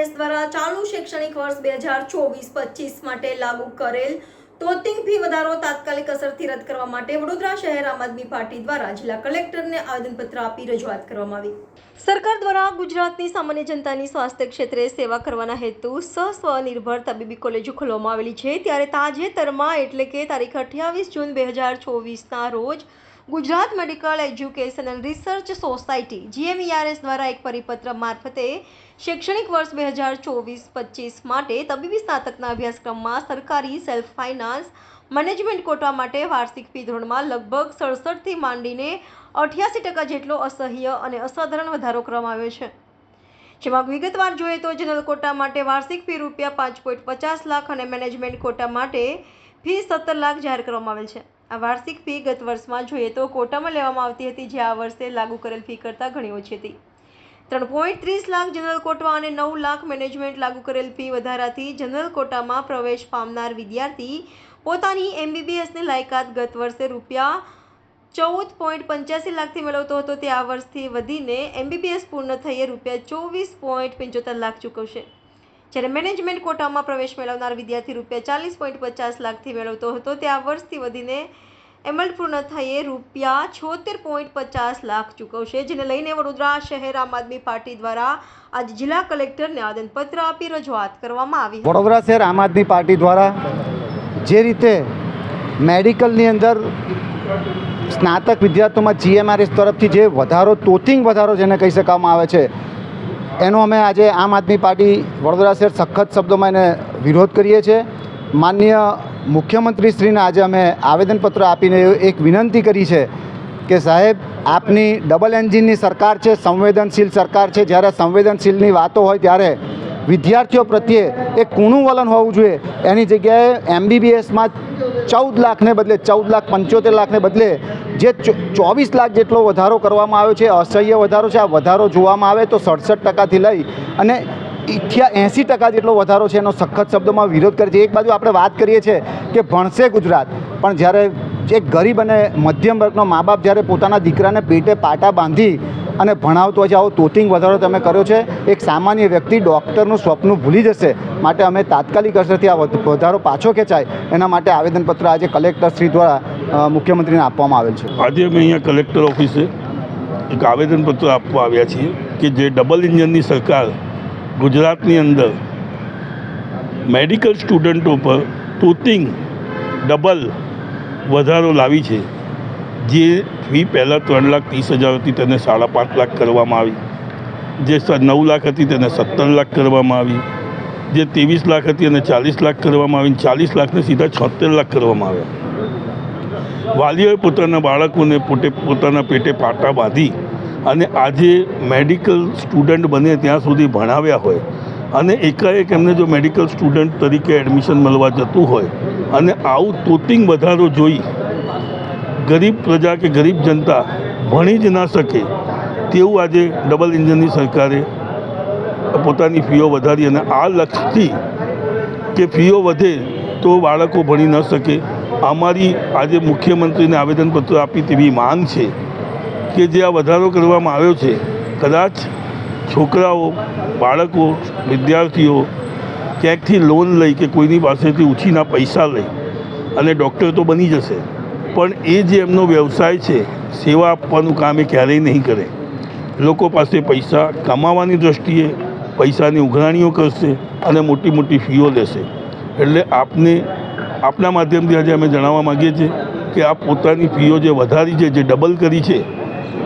શૈક્ષણિક વર્ષ બે હજાર ચોવીસ પચીસ માટે લાગુ કરેલ તોતિંગ ફી વધારો તાત્કાલિક અસરથી રદ કરવા માટે વડોદરા શહેર આમ આદમી પાર્ટી દ્વારા જિલ્લા કલેક્ટરને આવેદનપત્ર આપી રજૂઆત કરવામાં આવી. સરકાર દ્વારા ગુજરાતની સામાન્ય જનતાની સ્વાસ્થ્ય ક્ષેત્રે સેવા કરવાના હેતુ સ્વનિર્ભર તબીબી કોલેજો ખોલવામાં આવેલી છે. ત્યારે તાજેતરમાં એટલે કે તારીખ અઠ્યાવીસ જૂન બે હજાર ચોવીસના રોજ Gujarat medical education and research society, GMERS દ્વારા એક પરિપત્ર મારફતે શૈક્ષણિક વર્ષ બે હજાર ચોવીસ પચીસ માટે તબીબી સ્નાતકના અભ્યાસક્રમમાં સરકારી સેલ્ફ ફાઇનાન્સ મેનેજમેન્ટ કોટા માટે વાર્ષિક ફી ધોરણમાં લગભગ સડસઠથી માંડીને અઠ્યાસી ટકા જેટલો અસહ્ય અને અસાધારણ વધારો કરવામાં આવ્યો છે. જેમાં વિગતવાર જોઈએ તો જનરલ કોટા માટે વાર્ષિક ફી રૂપિયા પાંચ પોઈન્ટ પચાસ લાખ અને મેનેજમેન્ટ કોટા માટે ફી સત્તર લાખ જાહેર કરવામાં આવેલ છે. આ વાર્ષિક ફી ગત વર્ષમાં જોઈએ તો કોટામાં લેવામાં આવતી હતી, જે આ વર્ષે લાગુ કરેલ ફી કરતાં ઘણી ઓછી હતી. ત્રણ પોઈન્ટ ત્રીસ લાખ જનરલ કોટા અને નવ લાખ મેનેજમેન્ટ લાગુ કરેલ ફી વધારાથી જનરલ કોટામાં પ્રવેશ પામનાર વિદ્યાર્થી પોતાની એમબીબીએસની લાયકાત ગત વર્ષે રૂપિયા ચૌદ પોઈન્ટ પંચ્યાસી લાખથી મેળવતો હતો. તે આ વર્ષથી વધીને એમબીબીએસ પૂર્ણ થઈએ રૂપિયા ચોવીસ પોઈન્ટ પંચોતેર લાખ ચૂકવશે. જ્યારે મેનેજમેન્ટ કોટામાં પ્રવેશ મેળવનાર વિદ્યાર્થી રૂપિયા ચાલીસ પોઈન્ટ પચાસ લાખથી મેળવતો હતો, તે આ વર્ષથી વધીને એમલ પૂર્ણ થઈએ રૂપિયા છોતેર પોઈન્ટ પચાસ લાખ ચૂકવશે, જેને લઈને વડોદરા શહેર આમ આદમી પાર્ટી દ્વારા આજે જિલ્લા કલેક્ટરને આવેદનપત્ર આપી રજૂઆત કરવામાં આવી વડોદરા શહેર આમ આદમી પાર્ટી દ્વારા જે રીતે મેડિકલની અંદર સ્નાતક વિદ્યાર્થીઓમાં જીએમઆરએસ તરફથી જે વધારો તોતિંગ વધારો જેને કહી શકવામાં આવે છે એનો અમે આજે આમ આદમી પાર્ટી વડોદરા શહેર સખત શબ્દોમાં એને વિરોધ કરીએ છીએ. માનનીય મુખ્યમંત્રીશ્રીને આજે અમે આવેદનપત્ર આપીને એક વિનંતી કરી છે કે સાહેબ, આપની ડબલ એન્જિનની સરકાર છે, સંવેદનશીલ સરકાર છે. જ્યારે સંવેદનશીલની વાતો હોય ત્યારે વિદ્યાર્થીઓ પ્રત્યે એક કૂણું વલણ હોવું જોઈએ. એની જગ્યાએ એમબીબીએસમાં ચૌદ લાખને બદલે, ચૌદ લાખ પંચોતેર લાખને બદલે જે ચોવીસ લાખ જેટલો વધારો કરવામાં આવ્યો છે, અસહ્ય વધારો છે, આ વધારો જોવામાં આવે તો સડસઠ ટકાથી લઈ અને ઇઠ્યા એંસી ટકા જેટલો વધારો છે એનો સખત શબ્દોમાં વિરોધ કરે છે. એક બાજુ આપણે વાત કરીએ છીએ કે ભણશે ગુજરાત, પણ જ્યારે એક ગરીબ અને મધ્યમ વર્ગનો મા બાપ જ્યારે પોતાના દીકરાને પેટે પાટા બાંધી અને ભણાવતો છે, આવો તોતિંગ વધારો તમે કર્યો છે. એક સામાન્ય વ્યક્તિ ડૉક્ટરનું સ્વપ્ન ભૂલી જશે, માટે અમે તાત્કાલિક અસરથી આ વધ- વધારો પાછો ખેંચાય. એના માટે આવેદનપત્ર આજે કલેક્ટર શ્રી દ્વારા મુખ્યમંત્રીને આપવામાં આવેલ છે. આજે અમે અહીંયા કલેક્ટર ઓફિસે એક આવેદનપત્ર આપવા આવ્યા છીએ કે જે ડબલ ઇન્જિનની સરકાર ગુજરાતની અંદર મેડિકલ સ્ટુડન્ટો પર તોતિંગ ડબલ વધારો લાવી છે. જે ફી પહેલાં ત્રણ લાખ ત્રીસ હજાર હતી તેને સાડા પાંચ લાખ કરવામાં આવી. જે નવ લાખ હતી તેને સત્તર લાખ કરવામાં આવી. જે ત્રેવીસ લાખ હતી અને ચાલીસ લાખ કરવામાં આવી ચાલીસ લાખને સીધા છોતેર લાખ કરવામાં આવ્યા. વાલીઓએ પોતાના બાળકોને પોતે પોતાના પેટે પાટા બાંધી અને આજે મેડિકલ સ્ટુડન્ટ બને ત્યાં સુધી ભણાવ્યા હોય અને એકાએક એમને જો મેડિકલ સ્ટુડન્ટ તરીકે એડમિશન મળવા જતું હોય અને આવું તોતિંગ વધારો જોઈ ગરીબ પ્રજા કે ગરીબ જનતા ભણી જ ના શકે, તેવું આજે ડબલ ઇન્જિનની સરકારે પોતાની ફીઓ વધારી અને આ લક્ષથી કે ફીઓ વધે તો બાળકો ભણી ન શકે. અમારી આજે મુખ્યમંત્રીને આવેદનપત્ર આપી તેવી માંગ છે કે જે આ વધારો કરવામાં આવ્યો છે, કદાચ છોકરાઓ, બાળકો, વિદ્યાર્થીઓ ક્યાંકથી લોન લઈ કે કોઈની પાસેથી ઉછીના પૈસા લઈ અને ડૉક્ટર તો બની જશે. પણ એ જે એમનો વ્યવસાય છે, સેવા આપવાનું કામ એ ક્યારેય નહીં કરે. લોકો પાસે પૈસા કમાવાની દૃષ્ટિએ પૈસાની ઉઘરાણીઓ કરશે અને મોટી મોટી ફીઓ લેશે. એટલે આપને, આપના માધ્યમથી આજે અમે જણાવવા માગીએ છીએ કે આપ પોતાની ફીઓ જે વધારી છે, જે ડબલ કરી છે,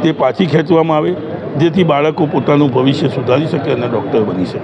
તે પાછી ખેંચવામાં આવે, જેથી બાળકો પોતાનું ભવિષ્ય સુધારી શકે અને ડૉક્ટર બની શકે.